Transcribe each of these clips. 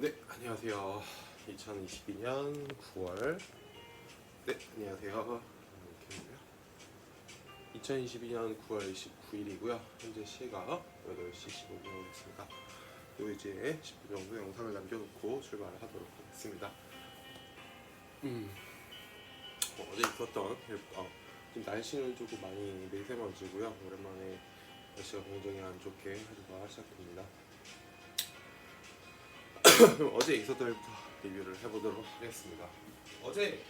네, 안녕하세요. 2022년 9월. 네, 안녕하세요. 이렇게 2022년 9월 29일이고요. 현재 시각 8시 15분이 됐습니다. 또 이제 10분 정도 영상을 남겨놓고 출발을 하도록 하겠습니다. 음, 어, 어제 있었던 일- 어, 좀 날씨는 조금 많이 미세먼지고요. 오랜만에 날씨가 굉장히 안 좋게 하루가 시작됩니다. 그럼 어제 있었던 일부터 리뷰를 해보도록 하겠습니다. 어제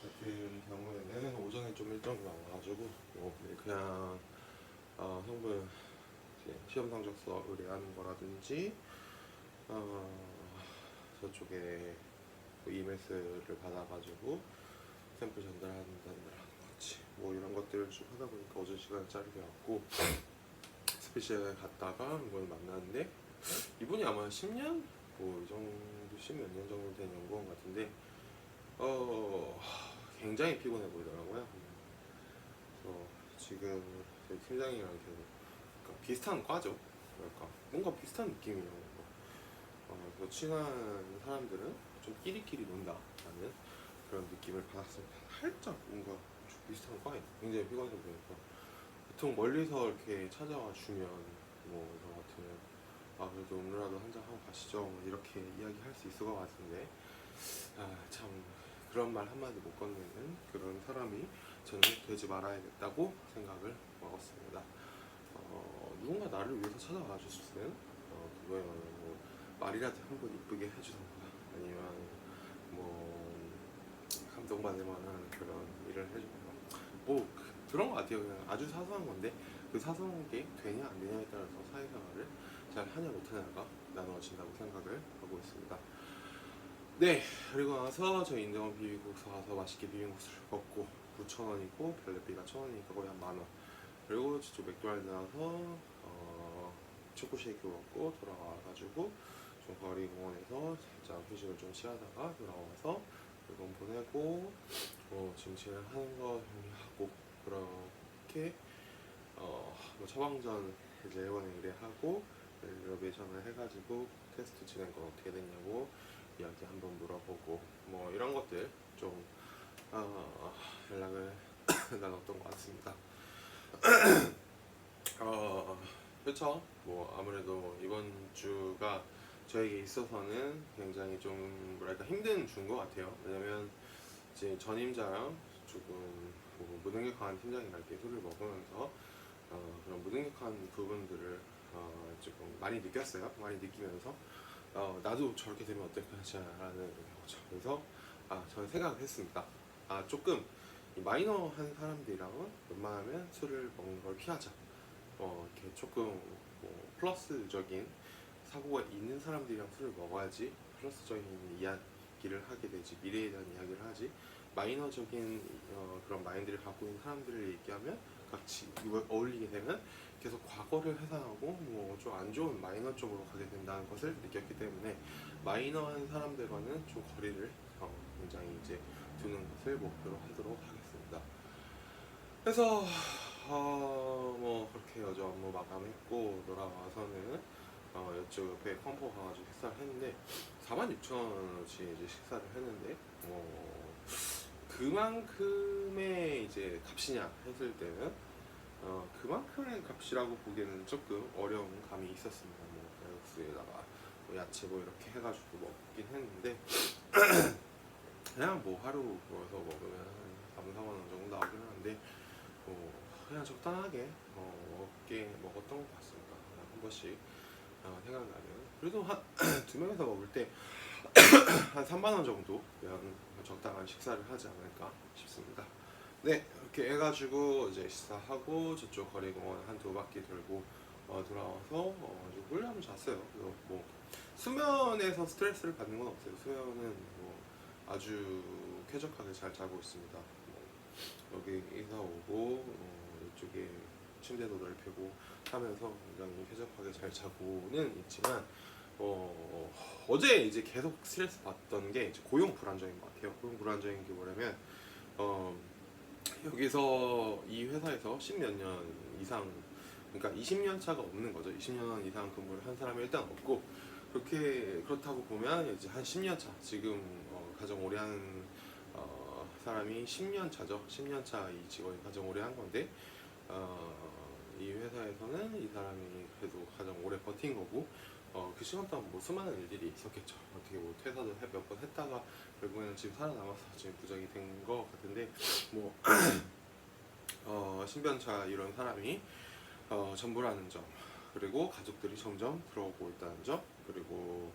같은 경우에는 오전에 좀 일정이 많아가지고 뭐 그냥 어, 성분 시험 성적서 의뢰하는 거라든지 어, 저쪽에 뭐 EMS를 받아가지고 샘플 전달한다는 같이 뭐 이런 것들을 쭉 하다 보니까 어제 시간이 짧게 왔고 스페셜 갔다가 이걸 만났는데 이분이 아마 10년 뭐 이 정도 10몇 년 정도 된 연구원 같은데 어 굉장히 피곤해 보이더라고요. 그래서 지금 저희 팀장이랑 계속 그러니까 비슷한 과죠. 그러니까 뭔가 비슷한 느낌이에요. 어, 그래서 친한 사람들은 좀 끼리끼리 논다라는 그런 느낌을 받았습니다. 살짝 뭔가 좀 비슷한 과예요. 굉장히 피곤해 보니까 보통 멀리서 이렇게 찾아와 주면 뭐저 같으면 아 그래도 오늘라도 한 잔 하고 가시죠 뭐 이렇게 이야기할 수 있을 것 같은데 아 참 그런 말 한마디 못 건네는 그런 사람이 저는 되지 말아야겠다고 생각을 먹었습니다. 어, 누군가 나를 위해서 찾아와 줬으면 어, 그거야말로 뭐 말이라도 한 번 이쁘게 해주던가 아니면 뭐 감동받을 만한 그런 일을 해주던가 뭐 그- 그런 것 같아요. 그냥 아주 사소한 건데 그 사소한 게 되냐 안 되냐에 따라서 사회생활을 잘 하냐 못하냐가 나누어진다고 생각을 하고 있습니다. 네, 그리고 나서 저희 인정원 비빔국수 가서 맛있게 비빔국수를 먹고 9,000원이고 별내비가 1,000원이니까 거의 한 만원. 그리고 저쪽 맥도날드 나서 어, 초코 쉐이크 먹고 돌아와가지고 좀 거리 공원에서 살짝 휴식을 좀 취하다가 돌아와서 물건 보내고 뭐 지금 진행하는 거 정리하고 그렇게 어, 뭐 처방전 이제 일본에 의뢰하고 리노베이션을 해가지고 테스트 진행 건 어떻게 됐냐고 이야기 한번 물어보고 뭐 이런 것들 좀 어, 연락을 나눴던 것 같습니다. 어, 그렇죠. 뭐 아무래도 이번 주가 저에게 있어서는 굉장히 좀 뭐랄까 힘든 주인 것 같아요. 왜냐면 이제 전임자랑 조금 뭐 무능력한 팀장이랑 이렇게 술을 먹으면서 어, 그런 무능력한 부분들을 어, 조금 많이 느꼈어요. 많이 느끼면서 어, 나도 저렇게 되면 어떨까라는 거죠. 그래서 아, 저는 생각을 했습니다. 아, 조금 이 마이너한 사람들이랑은 웬만하면 술을 먹는 걸 피하자. 어, 이렇게 조금 뭐 플러스적인 사고가 있는 사람들이랑 술을 먹어야지 플러스적인 이야기를 하게 되지 미래에 대한 이야기를 하지 마이너적인 어, 그런 마인드를 갖고 있는 들을 얘기하면 같이 어울리게 되면 계속 과거를 회상하고 뭐 좀 안 좋은 마이너 쪽으로 가게 된다는 것을 느꼈기 때문에 마이너한 사람들과는 좀 거리를 어, 굉장히 이제 두는 것을 목표로 하도록 하겠습니다. 그래서 어, 뭐 그렇게 어제 업무 마감했고 돌아와서는 어, 이쪽 옆에 컴포 가가지고 식사를 했는데 46,000원어치 이제 식사를 했는데 어, 그만큼의 이제 값이냐 했을 때는 어, 그만큼의 값이라고 보기에는 조금 어려운 감이 있었습니다. 뭐쌀국수에다가 뭐 야채 뭐 이렇게 해가지고 먹긴 했는데 그냥 뭐 하루 모여서 먹으면 3, 4만 원 정도 나오긴 하는데 뭐 그냥 적당하게 어, 먹게 먹었던 것 같습니다. 한 번씩 어, 생각나면 그래도 한 두 명이서 먹을 때 한 3만 원 정도 그냥 적당한 식사를 하지 않을까 싶습니다. 네 이렇게 해가지고 이제 식사하고 저쪽 거리공원 한 두 바퀴 돌고 어, 돌아와서 어, 좀 꿀잠을 잤어요. 그래서 뭐 수면에서 스트레스를 받는 건 없어요. 수면은 뭐 아주 쾌적하게 잘 자고 있습니다. 뭐 여기 이사 오고 어, 이쪽에 침대도 넓히고 하면서 굉장히 쾌적하게 잘 자고는 있지만 어, 어제 이제 계속 스트레스 받던 게 이제 고용 불안정인 것 같아요. 고용 불안정인 게 뭐냐면 어, 여기서 이 회사에서 십몇 년 이상 그러니까 20년 차가 없는 거죠. 20년 이상 근무를 한 사람이 일단 없고 그렇게 그렇다고 보면 이제 한 10년 차 지금 어, 가장 오래 하는 어, 사람이 10년 차죠. 10년 차 이 직원이 가장 오래 한 건데 어, 이 회사에서는 이 사람이 그래도 가장 오래 버틴 거고 어, 그 시간 동안 뭐 수많은 일들이 있었겠죠. 어떻게 뭐 퇴사도 몇 번 했다가 결국에는 지금 살아남아서 지금 부적이 된거 같은데 뭐 어, 신변차 이런 사람이 어, 전부라는 점 그리고 가족들이 점점 들어오고 있다는 점 그리고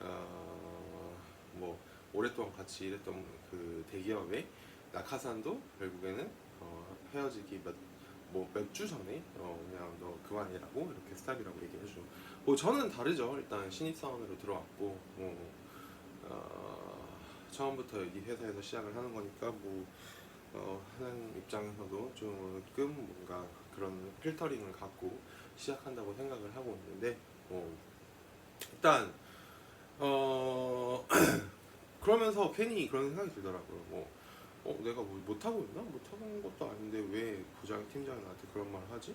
어, 뭐 오랫동안 같이 일했던 그 대기업의 낙하산도 결국에는 어, 헤어지기 몇 뭐 몇 주 전에 어, 그냥 너 그만이라고 이렇게 스탑이라고 얘기해줘. 뭐 저는 다르죠. 일단 신입사원으로 들어왔고 뭐 어, 처음부터 이 회사에서 시작을 하는 거니까 뭐 어, 하는 입장에서도 조금 뭔가 그런 필터링을 갖고 시작한다고 생각을 하고 있는데 뭐 일단 어 그러면서 괜히 그런 생각이 들더라고요. 뭐 어, 내가 뭐 못하고 있나? 못하고 있는 것도 아닌데 왜 부장 팀장이 나한테 그런 말을 하지?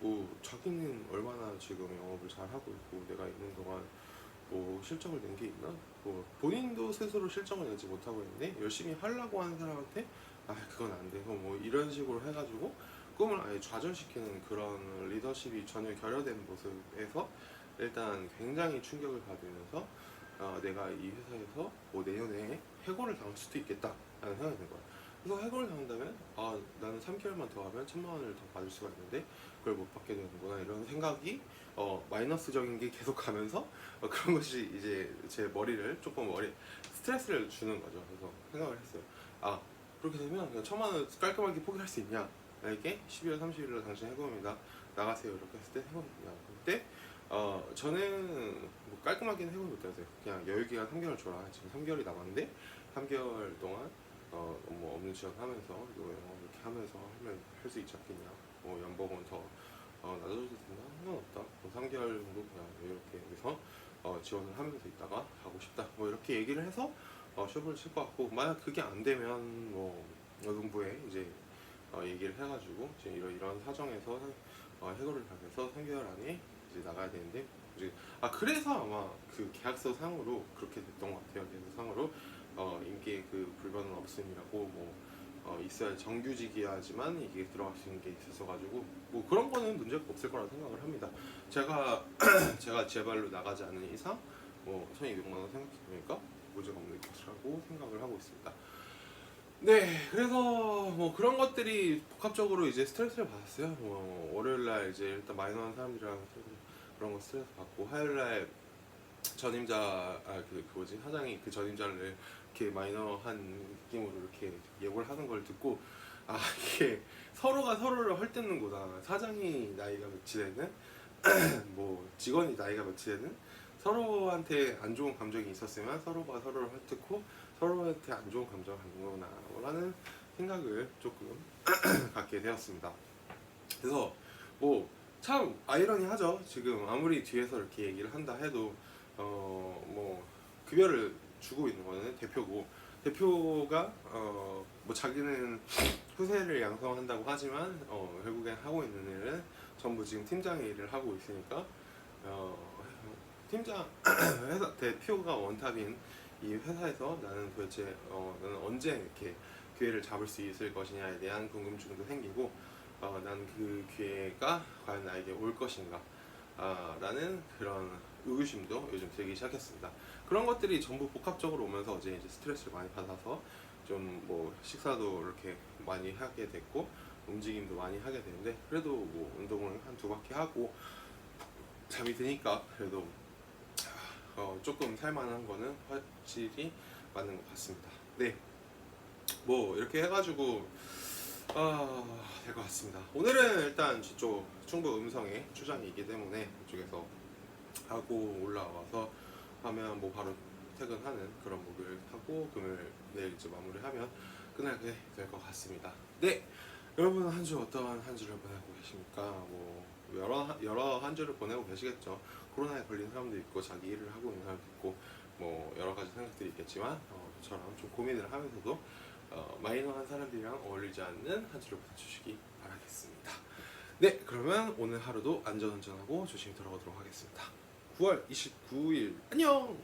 뭐 자기는 얼마나 지금 영업을 잘 하고 있고 내가 있는 동안 뭐 실적을 낸 게 있나? 뭐 본인도 스스로 실적을 내지 못하고 있는데 열심히 하려고 하는 사람한테 아 그건 안 돼. 뭐 이런 식으로 해가지고 꿈을 아예 좌절시키는 그런 리더십이 전혀 결여된 모습에서 일단 굉장히 충격을 받으면서 어, 내가 이 회사에서 뭐 내년에 해고를 당할 수도 있겠다 라는 생각이 든 거야. 그래서 해고를 당한다면 아 나는 3개월만 더 하면 천만 원을 더 받을 수가 있는데 그걸 못 받게 되는구나 이런 생각이 어, 마이너스적인 게 계속 가면서 어, 그런 것이 이제 제 머리를 조금 머리 스트레스를 주는 거죠. 그래서 생각을 했어요. 아 그렇게 되면 그냥 천만 원 깔끔하게 포기할 수 있냐? 나에게 12월 30일로 당신 해고입니다. 나가세요. 이렇게 했을 때 해고입니다. 그때 어 저는 뭐 깔끔하게는 해고 못하세요. 그냥 여유 기간 3개월 줘라. 지금 3개월이 남았는데 3개월 동안 어뭐 업무 지원하면서 또 영업 이렇게 하면서 하면 할 수 있지 않겠냐. 뭐 연봉은 더 어, 낮아져도 된다. 상관없다. 뭐 3개월 정도 그냥 이렇게 여기서 어, 지원을 하면서 있다가 가고 싶다. 뭐 이렇게 얘기를 해서 어, 쇼부를 칠 것 같고 만약 그게 안 되면 뭐 노동부에 이제 어, 얘기를 해가지고 지금 이런 이런 사정에서 어, 해고를 당해서 3개월 안에 이제 나가야 되는데 이제 아 그래서 아마 그 계약서 상으로 그렇게 됐던 것 같아요. 계약서 상으로 어, 임기에 그 불변은 없음이라고 뭐 어, 있어야 정규직이야지만 이게 들어갈 수 있는 게 있어서 가지고 뭐 그런 거는 문제가 없을 거라 생각을 합니다. 제가 제가 제 발로 나가지 않는 이상 뭐 1,200만 원 생각해 보니까 문제가 없는 것이라고 생각을 하고 있습니다. 네, 그래서 뭐 그런 것들이 복합적으로 이제 스트레스를 받았어요. 뭐 월요일 날 이제 일단 마이너한 사람들이랑 그런 거 스트레스 받고 화요일 날 전임자 아그 그 뭐지 사장이 그 전임자를 이렇게 마이너한 느낌으로 이렇게 예고를 하는 걸 듣고 아 이게 서로가 서로를 헐뜯는구나. 사장이 나이가 몇이 되는 뭐 직원이 나이가 몇이 되는 서로한테 안 좋은 감정이 있었으면 서로가 서로를 헐뜯고 서로한테 안 좋은 감정을 갖는구나 라는 생각을 조금 갖게 되었습니다. 그래서 뭐 참 아이러니하죠. 지금 아무리 뒤에서 이렇게 얘기를 한다 해도 어 뭐 급여를 주고 있는 거는 대표고 대표가 어 뭐 자기는 후세를 양성한다고 하지만 어 결국엔 하고 있는 일은 전부 지금 팀장의 일을 하고 있으니까 어 팀장 회사 대표가 원탑인 이 회사에서 나는 도대체 어, 나는 언제 이렇게 기회를 잡을 수 있을 것이냐에 대한 궁금증도 생기고 어, 난그 기회가 과연 나에게 올 것인가 아, 라는 그런 의구심도 요즘 들기 시작했습니다. 그런 것들이 전부 복합적으로 오면서 어제 이제 스트레스를 많이 받아서 좀 뭐 식사도 이렇게 많이 하게 됐고 움직임도 많이 하게 되는데 그래도 뭐 운동을 한 두 바퀴 하고 잠이 드니까 그래도 어, 조금 살만한 거는 확실히 맞는 것 같습니다. 네. 뭐 이렇게 해가지고 아, 될 것 같습니다. 오늘은 일단 저쪽 충북 음성에 출장이 있기 때문에 이쪽에서 하고 올라와서 하면 뭐 바로 퇴근하는 그런 목요일 하고 금요일 내일쯤 마무리하면 끝나게 될 것 같습니다. 네. 여러분 한주 어떠한 한 주를 보내고 계십니까? 뭐 여러 여러 한 주를 보내고 계시겠죠. 코로나에 걸린 사람도 있고 자기 일을 하고 있는 사람도 있고 뭐 여러 가지 생각들이 있겠지만 어, 저처럼 좀 고민을 하면서도 어, 마이너한 사람들이랑 어울리지 않는 한 주를 보내주시기 바라겠습니다. 네, 그러면 오늘 하루도 안전운전하고 조심히 돌아오도록 하겠습니다. 9월 29일. 안녕